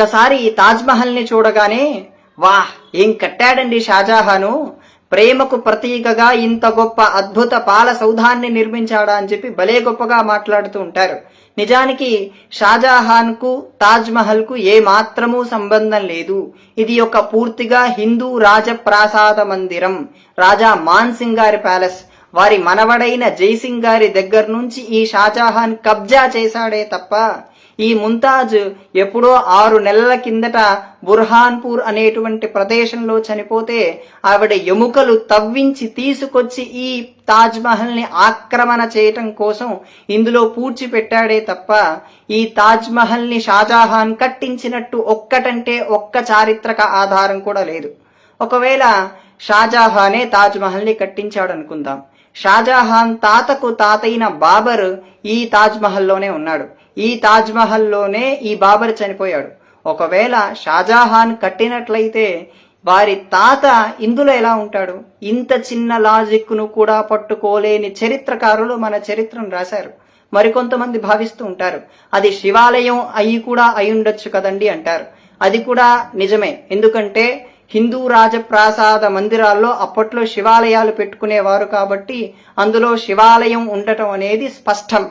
ఒక్కసారి ఈ తాజ్మహల్ని చూడగానే వాహ్ ఏం కట్టాడండి షాజహాను? ప్రేమకు ప్రతీకగా ఇంత గొప్ప అద్భుత పాల సౌధాన్ని నిర్మించాడా అని చెప్పి భలే గొప్పగా మాట్లాడుతూ ఉంటారు. నిజానికి షాజహాన్కు తాజ్మహల్కు ఏ మాత్రము సంబంధం లేదు. ఇది ఒక పూర్తిగా హిందూ రాజప్రాసాద మందిరం. రాజా మాన్సింగ్ గారి ప్యాలెస్. వారి మనవడైన జైసింగ్ గారి దగ్గర నుంచి ఈ షాజహాన్ కబ్జా చేశాడే తప్ప ఈ ముంతాజ్ ఎప్పుడో ఆరు నెలల కిందట బుర్హాన్పూర్ అనేటువంటి ప్రదేశంలో చనిపోతే ఆవిడ ఎముకలు తవ్వించి తీసుకొచ్చి ఈ తాజ్ మహల్ని ఆక్రమణ చేయటం కోసం ఇందులో పూడ్చిపెట్టాడే తప్ప ఈ తాజ్ మహల్ని షాజహాన్ కట్టించినట్టు ఒక్కటంటే ఒక్క చారిత్రక ఆధారం కూడా లేదు. ఒకవేళ షాజహానే తాజ్మహల్ని కట్టించాడు అనుకుందాం షాజహాన్ తాతకు తాతైన బాబర్ ఈ తాజ్మహల్లోనే ఉన్నాడు. ఈ తాజ్మహల్లోనే ఈ బాబర్ చనిపోయాడు. ఒకవేళ షాజహాన్ కట్టినట్లయితే వారి తాత ఇందులో ఎలా ఉంటాడు? ఇంత చిన్న లాజిక్ను కూడా పట్టుకోలేని చరిత్రకారులు మన చరిత్రను రాశారు. మరికొంతమంది భావిస్తూ ఉంటారు. అది శివాలయం అయి కూడా అయి ఉండొచ్చు కదండి అంటారు. అది కూడా నిజమే. ఎందుకంటే హిందూ రాజప్రాసాద మందిరాల్లో అప్పట్లో శివాలయాలు పెట్టుకునేవారు కాబట్టి అందులో శివాలయం ఉండటం అనేది స్పష్టం.